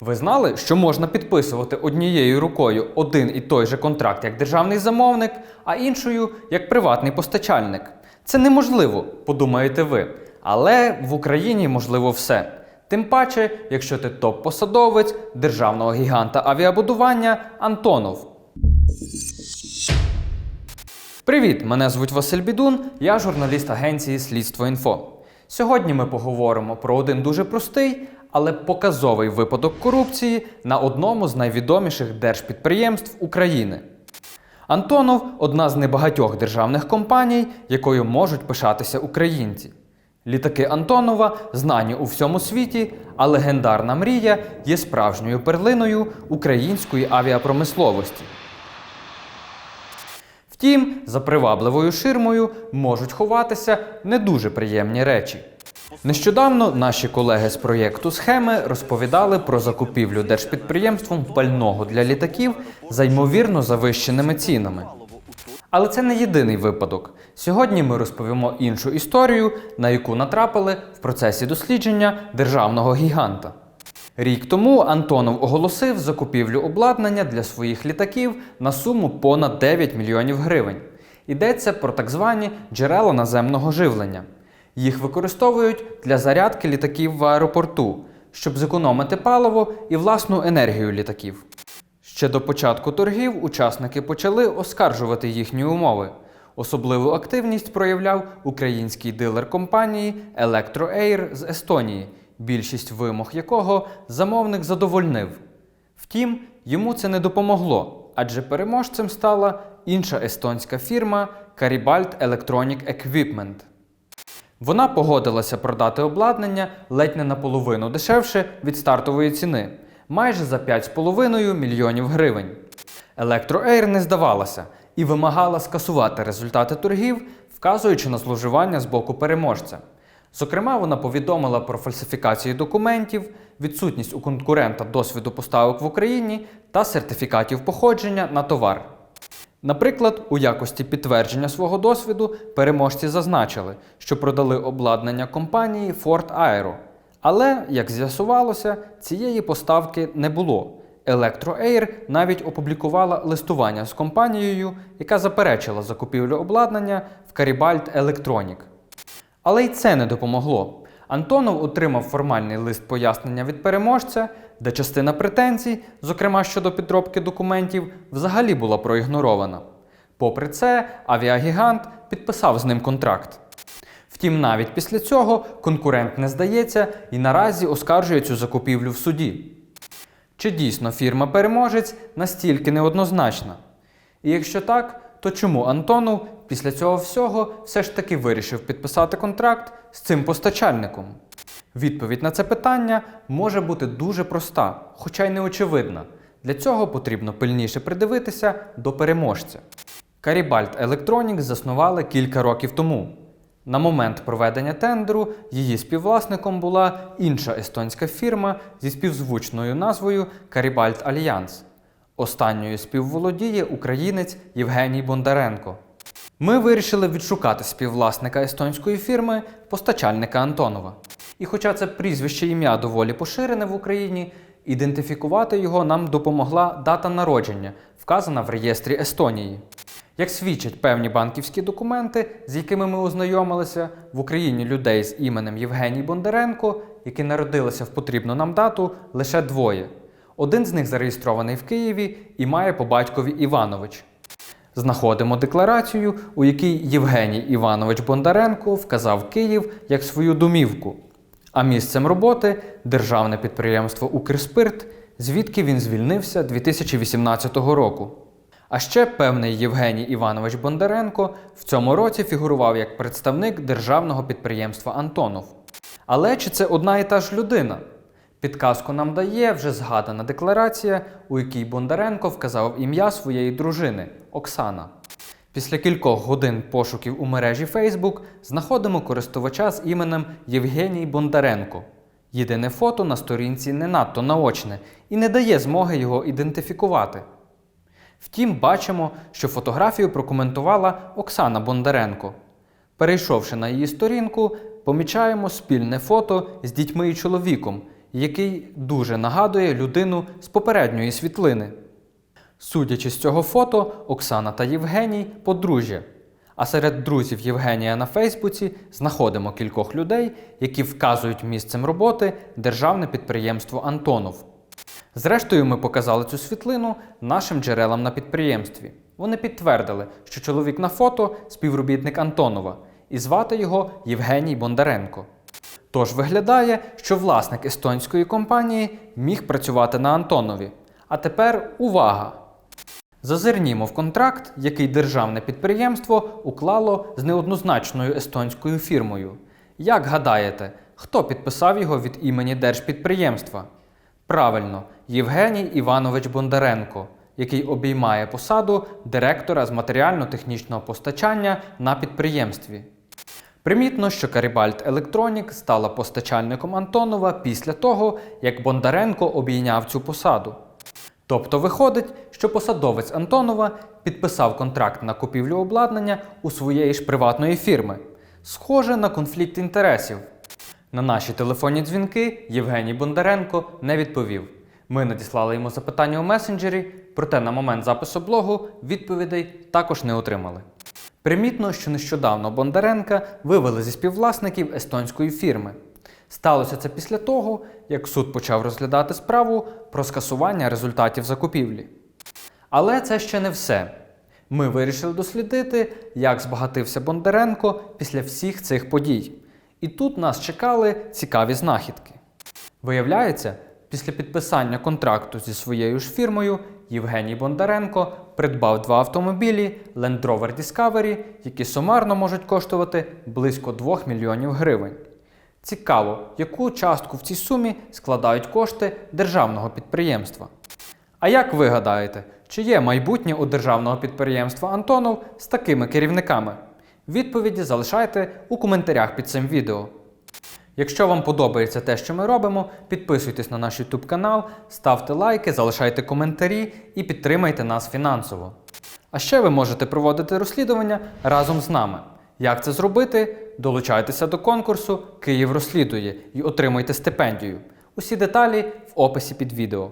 Ви знали, що можна підписувати однією рукою один і той же контракт як державний замовник, а іншою як приватний постачальник? Це неможливо, подумаєте ви. Але в Україні можливо все. Тим паче, якщо ти топ-посадовець державного гіганта авіабудування Антонов. Привіт! Мене звуть Василь Бідун, я журналіст агенції Слідство Інфо. Сьогодні ми поговоримо про один дуже простий, але показовий випадок корупції на одному з найвідоміших держпідприємств України. Антонов одна з небагатьох державних компаній, якою можуть пишатися українці. Літаки Антонова знані у всьому світі, а легендарна мрія є справжньою перлиною української авіапромисловості. Втім, за привабливою ширмою можуть ховатися не дуже приємні речі. Нещодавно наші колеги з проєкту Схеми розповідали про закупівлю держпідприємством пального для літаків за ймовірно завищеними цінами. Але це не єдиний випадок. Сьогодні ми розповімо іншу історію, на яку натрапили в процесі дослідження державного гіганта. Рік тому Антонов оголосив закупівлю обладнання для своїх літаків на суму понад 9 мільйонів гривень. Йдеться про так звані джерела наземного живлення. Їх використовують для зарядки літаків в аеропорту, щоб зекономити паливо і власну енергію літаків. Ще до початку торгів учасники почали оскаржувати їхні умови. Особливу активність проявляв український дилер компанії ElectroAir з Естонії, більшість вимог якого замовник задовольнив. Втім, йому це не допомогло, адже переможцем стала інша естонська фірма Caribald Electronic Equipment. Вона погодилася продати обладнання ледь не наполовину дешевше від стартової ціни майже за 5,5 мільйонів гривень. ElectroAir не здавалася і вимагала скасувати результати торгів, вказуючи на зловживання з боку переможця. Зокрема, вона повідомила про фальсифікацію документів, відсутність у конкурента досвіду поставок в Україні та сертифікатів походження на товар. Наприклад, у якості підтвердження свого досвіду переможці зазначили, що продали обладнання компанії Ford Aero. Але, як з'ясувалося, цієї поставки не було. ElectroAir навіть опублікувала листування з компанією, яка заперечила закупівлю обладнання в Caribald Electronic. Але й це не допомогло. Антонов отримав формальний лист пояснення від переможця, де частина претензій, зокрема щодо підробки документів, взагалі була проігнорована. Попри це, авіагігант підписав з ним контракт. Втім, навіть після цього конкурент не здається і наразі оскаржує цю закупівлю в суді. Чи дійсно фірма-переможець настільки неоднозначна? І якщо так, то чому Антонов після цього всього все ж таки вирішив підписати контракт з цим постачальником? Відповідь на це питання може бути дуже проста, хоча й неочевидна. Для цього потрібно пильніше придивитися до переможця. Caribald Electronics заснували кілька років тому. На момент проведення тендеру її співвласником була інша естонська фірма зі співзвучною назвою Caribald Alliance. Останньою співволодіє українець Євгеній Бондаренко. Ми вирішили відшукати співвласника естонської фірми, постачальника Антонова. І хоча це прізвище ім'я доволі поширене в Україні, ідентифікувати його нам допомогла дата народження, вказана в реєстрі Естонії. Як свідчать певні банківські документи, з якими ми ознайомилися, в Україні людей з іменем Євгеній Бондаренко, які народилися в потрібну нам дату, лише двоє. Один з них зареєстрований в Києві і має по батькові Іванович. Знаходимо декларацію, у якій Євгеній Іванович Бондаренко вказав Київ як свою домівку, а місцем роботи державне підприємство Укрспирт, звідки він звільнився 2018 року. А ще певний Євгеній Іванович Бондаренко в цьому році фігурував як представник державного підприємства Антонов. Але чи це одна і та ж людина? Підказку нам дає вже згадана декларація, у якій Бондаренко вказав ім'я своєї дружини Оксана. Після кількох годин пошуків у мережі Facebook знаходимо користувача з іменем Євгеній Бондаренко. Єдине фото на сторінці не надто наочне і не дає змоги його ідентифікувати. Втім, бачимо, що фотографію прокоментувала Оксана Бондаренко. Перейшовши на її сторінку, помічаємо спільне фото з дітьми і чоловіком, який дуже нагадує людину з попередньої світлини. Судячи з цього фото, Оксана та Євгеній подружжя. А серед друзів Євгенія на Фейсбуці знаходимо кількох людей, які вказують місцем роботи державне підприємство Антонов. Зрештою, ми показали цю світлину нашим джерелам на підприємстві. Вони підтвердили, що чоловік на фото співробітник Антонова, і звати його Євгеній Бондаренко. Тож виглядає, що власник естонської компанії міг працювати на Антонові. А тепер увага! Зазирнімо в контракт, який державне підприємство уклало з неоднозначною естонською фірмою. Як гадаєте, хто підписав його від імені держпідприємства? Правильно, Євгеній Іванович Бондаренко, який обіймає посаду директора з матеріально-технічного постачання на підприємстві. Примітно, що Карібальт Електронік стала постачальником Антонова після того, як Бондаренко обійняв цю посаду. Тобто виходить, що посадовець Антонова підписав контракт на купівлю обладнання у своєї ж приватної фірми. Схоже на конфлікт інтересів. На наші телефонні дзвінки Євгеній Бондаренко не відповів. Ми надіслали йому запитання у месенджері, проте на момент запису блогу відповідей також не отримали. Примітно, що нещодавно Бондаренка вивели зі співвласників естонської фірми. Сталося це після того, як суд почав розглядати справу про скасування результатів закупівлі. Але це ще не все. Ми вирішили дослідити, як збагатився Бондаренко після всіх цих подій. І тут нас чекали цікаві знахідки. Виявляється, після підписання контракту зі своєю ж фірмою Євгеній Бондаренко придбав два автомобілі Land Rover Discovery, які сумарно можуть коштувати близько 2 мільйонів гривень. Цікаво, яку частку в цій сумі складають кошти державного підприємства. А як ви гадаєте, чи є майбутнє у державного підприємства Антонов з такими керівниками? Відповіді залишайте у коментарях під цим відео. Якщо вам подобається те, що ми робимо, підписуйтесь на наш YouTube канал, ставте лайки, залишайте коментарі і підтримайте нас фінансово. А ще ви можете проводити розслідування разом з нами. Як це зробити? Долучайтеся до конкурсу Київ розслідує і отримайте стипендію. Усі деталі в описі під відео.